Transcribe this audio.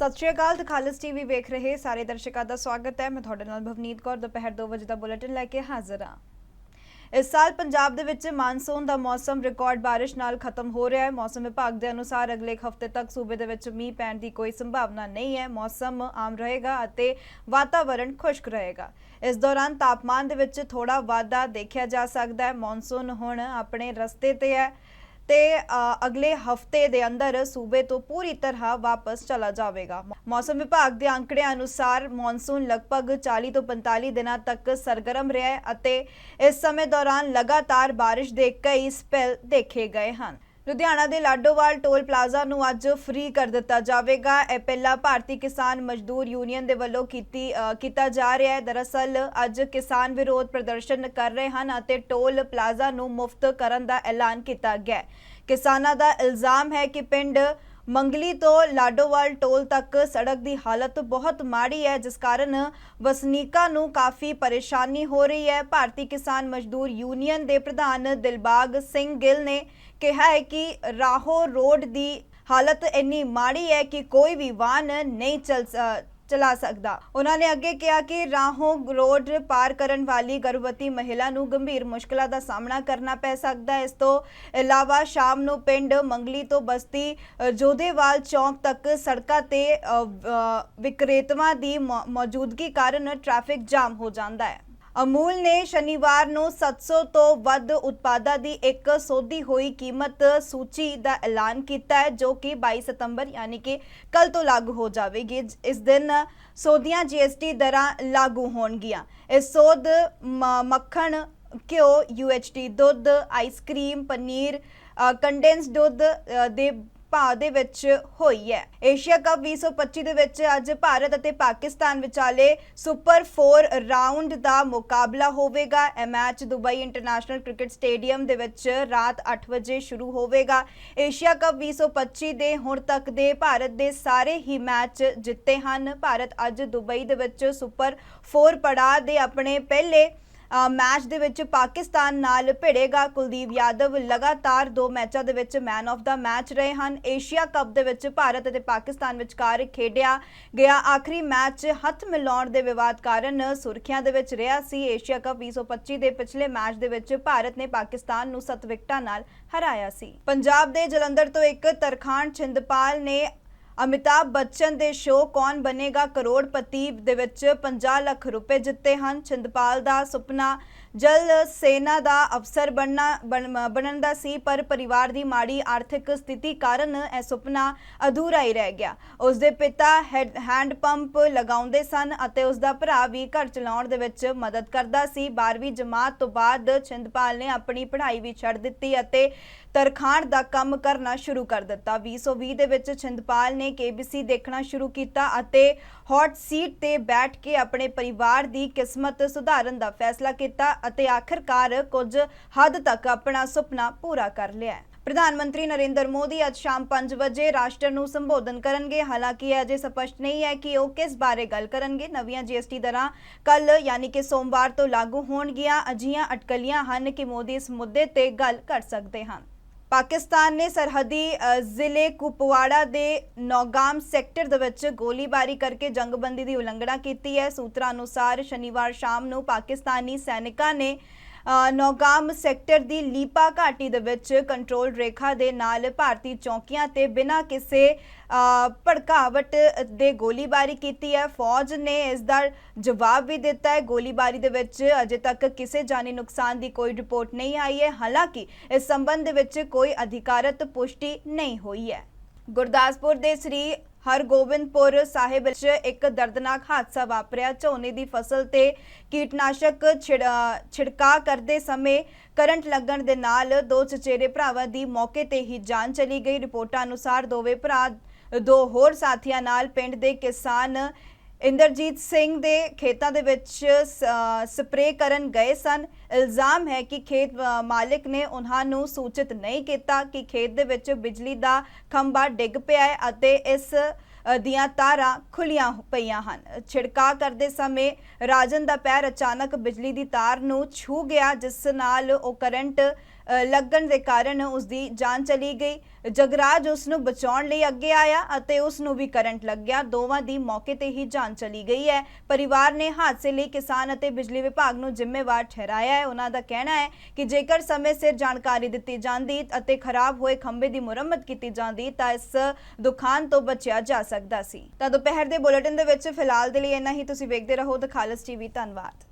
ਸਤਿ ਸ਼੍ਰੀ ਅਕਾਲ ਤੇ ਖਾਲਸ ਟੀਵੀ ਵੇਖ ਰਹੇ ਸਾਰੇ ਦਰਸ਼ਕਾਂ ਦਾ ਸਵਾਗਤ ਹੈ। ਮੈਂ ਤੁਹਾਡੇ ਨਾਲ ਭਵਨੀਤ ਕੌਰ, ਦੁਪਹਿਰ 2 ਵਜੇ ਦਾ ਬੁਲੇਟਿਨ ਲੈ ਕੇ ਹਾਜ਼ਰ ਹਾਂ। ਇਸ ਸਾਲ ਪੰਜਾਬ ਦੇ ਵਿੱਚ ਮਾਨਸੂਨ ਦਾ ਮੌਸਮ ਰਿਕਾਰਡ ਬਾਰਿਸ਼ ਨਾਲ ਖਤਮ ਹੋ ਰਿਹਾ ਹੈ। ਮੌਸਮ ਵਿਭਾਗ ਦੇ ਅਨੁਸਾਰ ਅਗਲੇ ਇੱਕ ਹਫ਼ਤੇ ਤੱਕ ਸੂਬੇ ਦੇ ਵਿੱਚ ਮੀਂਹ ਪੈਣ ਦੀ ਕੋਈ ਸੰਭਾਵਨਾ ਨਹੀਂ ਹੈ। ਮੌਸਮ ਆਮ ਰਹੇਗਾ ਅਤੇ ਵਾਤਾਵਰਣ ਖੁਸ਼ਕ ਰਹੇਗਾ। ਇਸ ਦੌਰਾਨ ਤਾਪਮਾਨ ਦੇ ਵਿੱਚ ਥੋੜਾ ਵਾਧਾ ਦੇਖਿਆ ਜਾ ਸਕਦਾ ਹੈ। ਮੌਨਸੂਨ ਹੁਣ ਆਪਣੇ ਰਸਤੇ ਤੇ ਹੈ। ਤੇ ਅਗਲੇ ਹਫ਼ਤੇ ਦੇ ਅੰਦਰ ਸੂਬੇ ਤੋਂ ਪੂਰੀ ਤਰ੍ਹਾਂ ਵਾਪਸ ਚਲਾ ਜਾਵੇਗਾ। ਮੌਸਮ ਵਿਭਾਗ ਦੇ ਅੰਕੜਿਆਂ ਅਨੁਸਾਰ ਮੌਨਸੂਨ ਲਗਭਗ 40 ਤੋਂ 45 ਦਿਨਾਂ ਤੱਕ ਸਰਗਰਮ ਰਿਹਾ ਹੈ ਅਤੇ ਇਸ ਸਮੇਂ ਦੌਰਾਨ ਲਗਾਤਾਰ ਬਾਰਿਸ਼ ਦੇ ਕਈ ਸਪੈਲ ਦੇਖੇ ਗਏ ਹਨ। ਲੁਧਿਆਣਾ ਦੇ ਲਾਡੋਵਾਲ ਟੋਲ ਪਲਾਜ਼ਾ ਨੂੰ ਅੱਜ ਫ੍ਰੀ ਕਰ ਦਿੱਤਾ ਜਾਵੇਗਾ। ਇਹ ਪਹਿਲਾ ਭਾਰਤੀ ਕਿਸਾਨ ਮਜ਼ਦੂਰ ਯੂਨੀਅਨ ਦੇ ਵੱਲੋਂ ਕੀਤੀ ਕੀਤਾ ਜਾ ਰਿਹਾ ਹੈ। ਦਰਅਸਲ ਅੱਜ ਕਿਸਾਨ ਵਿਰੋਧ ਪ੍ਰਦਰਸ਼ਨ ਕਰ ਰਹੇ ਹਨ ਅਤੇ ਟੋਲ ਪਲਾਜ਼ਾ ਨੂੰ ਮੁਫਤ ਕਰਨ ਦਾ ਐਲਾਨ ਕੀਤਾ ਗਿਆ ਕਿਸਾਨਾਂ ਦਾ ਇਲਜ਼ਾਮ ਹੈ ਕਿ ਪਿੰਡ ਮੰਗਲੀ ਤੋਂ ਲਾਡੋਵਾਲ ਟੋਲ ਤੱਕ ਸੜਕ ਦੀ ਹਾਲਤ ਬਹੁਤ ਮਾੜੀ ਹੈ, ਜਿਸ ਕਾਰਨ ਵਸਨੀਕਾਂ ਨੂੰ ਕਾਫੀ ਪਰੇਸ਼ਾਨੀ ਹੋ ਰਹੀ ਹੈ। ਭਾਰਤੀ ਕਿਸਾਨ ਮਜ਼ਦੂਰ ਯੂਨੀਅਨ ਦੇ ਪ੍ਰਧਾਨ ਦਿਲਬਾਗ ਸਿੰਘ ਗਿੱਲ ਨੇ ਕਿਹਾ ਹੈ ਕਿ ਰਾਹੋ ਰੋਡ ਦੀ ਹਾਲਤ ਇੰਨੀ ਮਾੜੀ ਹੈ ਕਿ ਕੋਈ ਵੀ ਵਾਹਨ ਨਹੀਂ ਚੱਲ ਸ- ਚਲਾ ਸਕਦਾ। ਉਹਨਾਂ ਨੇ ਅੱਗੇ ਕਿਹਾ ਕਿ ਰਾਹੋਂ ਰੋਡ ਪਾਰ ਕਰਨ ਵਾਲੀ ਗਰਭਵਤੀ ਮਹਿਲਾ ਨੂੰ ਗੰਭੀਰ ਮੁਸ਼ਕਲਾਂ ਦਾ ਸਾਹਮਣਾ ਕਰਨਾ ਪੈ ਸਕਦਾ ਹੈ। ਇਸ ਤੋਂ ਇਲਾਵਾ ਸ਼ਾਮ ਨੂੰ ਪਿੰਡ ਮੰਗਲੀ ਤੋਂ ਬਸਤੀ ਅ, ਜੋਧੇਵਾਲ ਚੌਂਕ ਤੱਕ ਸੜਕਾਂ ਤੇ ਵਿਕਰੇਤਵਾਂ ਦੀ ਮੌਜੂਦਗੀ ਕਾਰਨ ਟ੍ਰੈਫਿਕ ਜਾਮ ਹੋ ਜਾਂਦਾ ਹੈ। ਅਮੂਲ ਨੇ ਸ਼ਨੀਵਾਰ ਨੂੰ 700 ਤੋਂ ਵੱਧ ਉਤਪਾਦਾਂ ਦੀ ਇੱਕ ਸੋਧੀ ਹੋਈ ਕੀਮਤ ਸੂਚੀ ਦਾ ਐਲਾਨ ਕੀਤਾ ਹੈ, ਜੋ ਕਿ 22 ਸਤੰਬਰ ਯਾਨੀ ਕਿ ਕੱਲ ਤੋਂ ਲਾਗੂ ਹੋ ਜਾਵੇਗੀ। ਇਸ ਦਿਨ ਸੋਧੀਆਂ ਜੀਐਸਟੀ ਦਰਾਂ ਲਾਗੂ ਹੋਣਗੀਆਂ। ਇਸ ਸੋਧ ਮ- ਮੱਖਣ, ਘਿਓ ਯੂਐਚਟੀ ਦੁੱਧ ਆਈਸਕ੍ਰੀਮ ਪਨੀਰ ਕੰਡੈਂਸ ਦੁੱਧ ਦੇ ਭਾਅ ਦੇ ਵਿੱਚ ਹੋਈ ਹੈ। ਏਸ਼ੀਆ ਕੱਪ 2025 ਦੇ ਵਿੱਚ ਅੱਜ ਭਾਰਤ ਅਤੇ ਪਾਕਿਸਤਾਨ ਵਿਚਾਲੇ ਸੁਪਰ 4 ਰਾਉਂਡ ਦਾ ਮੁਕਾਬਲਾ ਹੋਵੇਗਾ। ਇਹ match Dubai international cricket stadium ਦੇ ਵਿੱਚ ਰਾਤ 8 ਵਜੇ ਸ਼ੁਰੂ ਹੋਵੇਗਾ। ਏਸ਼ੀਆ ਕੱਪ 2025 ਦੇ ਹੁਣ ਤੱਕ ਦੇ ਭਾਰਤ ਦੇ ਸਾਰੇ ਹੀ ਮੈਚ ਜਿੱਤੇ ਹਨ। ਭਾਰਤ ਅੱਜ ਦੁਬਈ ਦੇ ਵਿੱਚ ਸੁਪਰ 4 ਪੜਾਅ ਦੇ ਆਪਣੇ ਪਹਿਲੇ ਮੈਚ ਦੇ ਵਿੱਚ ਪਾਕਿਸਤਾਨ ਨਾਲ ਭਿੜੇਗਾ ਕੁਲਦੀਪ ਯਾਦਵ। ਲਗਾਤਾਰ ਦੋ ਮੈਚਾਂ ਦੇ ਵਿੱਚ ਮੈਨ ਆਫ ਦਾ ਮੈਚ ਰਹੇ ਹਨ। ਏਸ਼ੀਆ ਕੱਪ ਦੇ ਵਿੱਚ ਭਾਰਤ ਅਤੇ ਪਾਕਿਸਤਾਨ ਵਿਚਕਾਰ ਖੇਡਿਆ ਗਿਆ ਆਖਰੀ ਮੈਚ। ਹੱਥ ਮਿਲਾਉਣ ਦੇ ਵਿਵਾਦ ਕਾਰਨ ਸੁਰਖੀਆਂ ਦੇ ਵਿੱਚ ਰਿਹਾ ਸੀ। ਏਸ਼ੀਆ ਕੱਪ 2025 ਦੇ ਪਿਛਲੇ ਮੈਚ ਦੇ ਵਿੱਚ ਭਾਰਤ ਨੇ ਪਾਕਿਸਤਾਨ ਨੂੰ 7 ਵਿਕਟਾਂ ਨਾਲ ਹਰਾਇਆ ਸੀ। ਪੰਜਾਬ ਦੇ ਜਲੰਧਰ ਤੋਂ ਇੱਕ ਤਰਖਾਣ ਛਿੰਦਪਾਲ ਨੇ ਅਮਿਤਾਭ ਬੱਚਨ ਦੇ ਸ਼ੋਅ ਕੌਣ ਬਨੇਗਾ ਕਰੋੜਪਤੀ ਦੇ ਵਿੱਚ 50 ਲੱਖ ਰੁਪਏ ਜਿੱਤੇ ਹਨ। ਛਿੰਦਪਾਲ ਦਾ ਸੁਪਨਾ ਜਲ ਸੈਨਾ ਦਾ ਅਫਸਰ ਬਣਨਾ, ਬਣ- ਬਣਨ ਦਾ ਸੀ, ਪਰ ਪਰਿਵਾਰ ਦੀ ਮਾੜੀ ਆਰਥਿਕ ਸਥਿਤੀ ਕਾਰਨ ਇਹ ਸੁਪਨਾ ਅਧੂਰਾ ਹੀ ਰਹਿ ਗਿਆ। ਉਸ ਦੇ ਪਿਤਾ ਹੈਡ- ਹੈਂਡ ਪੰਪ ਲਗਾਉਂਦੇ ਸਨ ਅਤੇ ਉਸ ਦਾ ਭਰਾ ਵੀ ਘਰ ਚਲਾਉਣ ਦੇ ਵਿੱਚ ਮਦਦ ਕਰਦਾ ਸੀ। 12ਵੀਂ ਜਮਾਤ ਤੋਂ ਬਾਅਦ ਛਿੰਦਪਾਲ ਨੇ ਆਪਣੀ ਪੜ੍ਹਾਈ ਵੀ ਛੱਡ ਦਿੱਤੀ ਅਤੇ ਤਰਖਾਣ ਦਾ ਕੰਮ ਕਰਨਾ ਸ਼ੁਰੂ ਕਰ ਦਿੱਤਾ। 2020 ਦੇ ਵਿੱਚ ਛਿੰਦਪਾਲ ਨੇ ਕੇਬੀਸੀ ਦੇਖਣਾ ਸ਼ੁਰੂ ਕੀਤਾ ਅਤੇ ਹੌਟ ਸੀਟ ਤੇ ਬੈਠ ਕੇ ਆਪਣੇ ਪਰਿਵਾਰ ਦੀ ਕਿਸਮਤ ਸੁਧਾਰਨ ਦਾ ਫੈਸਲਾ ਕੀਤਾ। ਅਤੇ ਆਖਰਕਾਰ ਕੁਝ ਹੱਦ ਤੱਕ ਆਪਣਾ ਸੁਪਨਾ ਪੂਰਾ ਕਰ ਲਿਆ ਹੈ। ਪ੍ਰਧਾਨ ਮੰਤਰੀ ਨਰਿੰਦਰ ਮੋਦੀ ਅੱਜ ਸ਼ਾਮ 5 ਵਜੇ ਰਾਸ਼ਟਰ ਨੂੰ ਸੰਬੋਧਨ ਕਰਨਗੇ। ਹਾਲਾਂਕਿ ਇਹ ਅਜੇ ਸਪਸ਼ਟ ਨਹੀਂ ਹੈ ਕਿ ਉਹ ਕਿਸ ਬਾਰੇ ਗੱਲ ਕਰਨਗੇ। ਨਵੀਆਂ ਜੀਐਸਟੀ ਦਰਾਂ ਕੱਲ ਯਾਨੀ ਕਿ ਸੋਮਵਾਰ ਤੋਂ ਲਾਗੂ ਹੋਣਗੀਆਂ। ਅਜੀਆਂ ਅਟਕਲੀਆਂ ਹਨ ਕਿ ਮੋਦੀ ਇਸ ਮੁੱਦੇ ਤੇ ਗੱਲ ਕਰ ਸਕਦੇ ਹਨ। ਪਾਕਿਸਤਾਨ ਨੇ ਸਰਹੱਦੀ ਜ਼ਿਲ੍ਹੇ ਕੁਪਵਾੜਾ ਦੇ ਨੌਗਾਮ ਸੈਕਟਰ ਦੇ ਵਿੱਚ ਗੋਲੀਬਾਰੀ ਕਰਕੇ ਜੰਗਬੰਦੀ ਦੀ ਉਲੰਘਣਾ ਕੀਤੀ ਹੈ। ਸੂਤਰਾਂ ਅਨੁਸਾਰ ਸ਼ਨੀਵਾਰ ਸ਼ਾਮ ਨੂੰ ਪਾਕਿਸਤਾਨੀ ਸੈਨਿਕਾਂ ਨੇ ਨੌਗਾਮ ਸੈਕਟਰ ਦੀ ਲੀਪਾ ਘਾਟੀ ਦੇ ਵਿੱਚ ਕੰਟਰੋਲ ਰੇਖਾ ਦੇ ਨਾਲ ਭਾਰਤੀ ਚੌਕੀਆਂ ਤੇ ਬਿਨਾਂ ਕਿਸੇ ਭੜਕਾਵਟ ਦੇ ਗੋਲੀਬਾਰੀ ਕੀਤੀ ਹੈ। ਫੌਜ ਨੇ ਇਸ ਦਾ ਜਵਾਬ ਵੀ ਦਿੱਤਾ ਹੈ। ਗੋਲੀਬਾਰੀ ਦੇ ਵਿੱਚ ਅਜੇ ਤੱਕ ਕਿਸੇ ਜਾਨੀ ਨੁਕਸਾਨ ਦੀ ਕੋਈ ਰਿਪੋਰਟ ਨਹੀਂ ਆਈ ਹੈ। ਹਾਲਾਂਕਿ ਇਸ ਸੰਬੰਧ ਵਿੱਚ ਕੋਈ ਅਧਿਕਾਰਤ ਪੁਸ਼ਟੀ ਨਹੀਂ ਹੋਈ ਹੈ। ਗੁਰਦਾਸਪੁਰ ਦੇ ਸ੍ਰੀ ਹਰਗੋਬਿੰਦਪੁਰ ਸਾਹਿਬ ਵਿੱਚ ਇੱਕ ਦਰਦਨਾਕ ਹਾਦਸਾ ਵਾਪਰਿਆ। ਝੋਨੇ ਦੀ ਫਸਲ ਤੇ ਕੀਟਨਾਸ਼ਕ ਛਿੜ- ਛਿੜਕਾਅ ਕਰਦੇ ਸਮੇਂ ਕਰੰਟ ਲੱਗਣ ਦੇ ਨਾਲ ਦੋ ਚਚੇਰੇ ਭਰਾਵਾਂ ਦੀ ਮੌਕੇ ਤੇ ਹੀ ਜਾਨ ਚਲੀ ਗਈ। ਰਿਪੋਰਟਾਂ ਅਨੁਸਾਰ ਦੋਵੇਂ ਭਰਾ, ਦੋ ਹੋਰ ਸਾਥੀਆਂ ਨਾਲ ਪਿੰਡ ਦੇ ਕਿਸਾਨ ਇੰਦਰਜੀਤ ਸਿੰਘ ਦੇ ਖੇਤਾਂ ਦੇ ਵਿੱਚ ਸ- ਸਪਰੇਅ ਕਰਨ ਗਏ ਸਨ। ਇਲਜ਼ਾਮ ਹੈ ਕਿ ਖੇਤ ਅ, ਮਾਲਕ ਨੇ ਉਹਨਾਂ ਨੂੰ ਸੂਚਿਤ ਨਹੀਂ ਕੀਤਾ ਕਿ ਖੇਤ ਦੇ ਵਿੱਚ ਬਿਜਲੀ ਦਾ ਖੰਭਾ ਡਿੱਗ ਪਿਆ ਹੈ ਅਤੇ ਇਸ ਦੀਆਂ ਤਾਰਾਂ ਖੁੱਲੀਆਂ ਪਈਆਂ ਹਨ। ਛਿੜਕਾਅ ਕਰਦੇ ਸਮੇਂ ਰਾਜਨ ਦਾ ਪੈਰ ਅਚਾਨਕ ਬਿਜਲੀ ਦੀ ਤਾਰ ਨੂੰ ਛੂ ਗਿਆ ਜਿਸ ਨਾਲ ਉਹ ਕਰੰਟ ਲੱਗਣ ਦੇ ਕਾਰਨ ਉਸ ਦੀ ਜਾਨ ਚਲੀ ਗਈ। ਜਗਰਾਜ ਉਸ ਨੂੰ ਬਚਾਉਣ ਲਈ ਅੱਗੇ ਆਇਆ ਅਤੇ ਉਸ ਨੂੰ ਵੀ ਕਰੰਟ ਲੱਗ ਗਿਆ। ਦੋਵਾਂ ਦੀ ਮੌਕੇ ਤੇ ਹੀ ਜਾਨ ਚਲੀ ਗਈ ਹੈ। ਪਰਿਵਾਰ ਨੇ ਹਾਦਸੇ ਲਈ ਕਿਸਾਨ ਅਤੇ ਬਿਜਲੀ ਵਿਭਾਗ ਨੂੰ ਜ਼ਿੰਮੇਵਾਰ ਠਹਿਰਾਇਆ ਹੈ। ਉਹਨਾਂ ਦਾ ਕਹਿਣਾ ਹੈ ਕਿ ਜੇਕਰ ਸਮੇਂ ਸਿਰ ਜਾਣਕਾਰੀ ਦਿੱਤੀ ਜਾਂਦੀ ਅਤੇ ਖਰਾਬ ਹੋਏ ਖੰਭੇ ਦੀ ਮੁਰੰਮਤ ਕੀਤੀ ਜਾਂਦੀ ਤਾਂ ਇਸ ਦੁਕਾਨ ਤੋਂ ਬਚਿਆ ਜਾ ਸਕਦਾ ਸੀ। ਤਾਂ ਦੁਪਹਿਰ ਦੇ ਬੁਲੇਟਿਨ ਦੇ ਵਿੱਚ ਫਿਲਹਾਲ ਦੇ ਲਈ ਇੰਨਾ ਹੀ। ਤੁਸੀਂ ਵੇਖਦੇ ਰਹੋ ਦ ਖਾਲਸ ਟੀਵੀ। ਧੰਨਵਾਦ।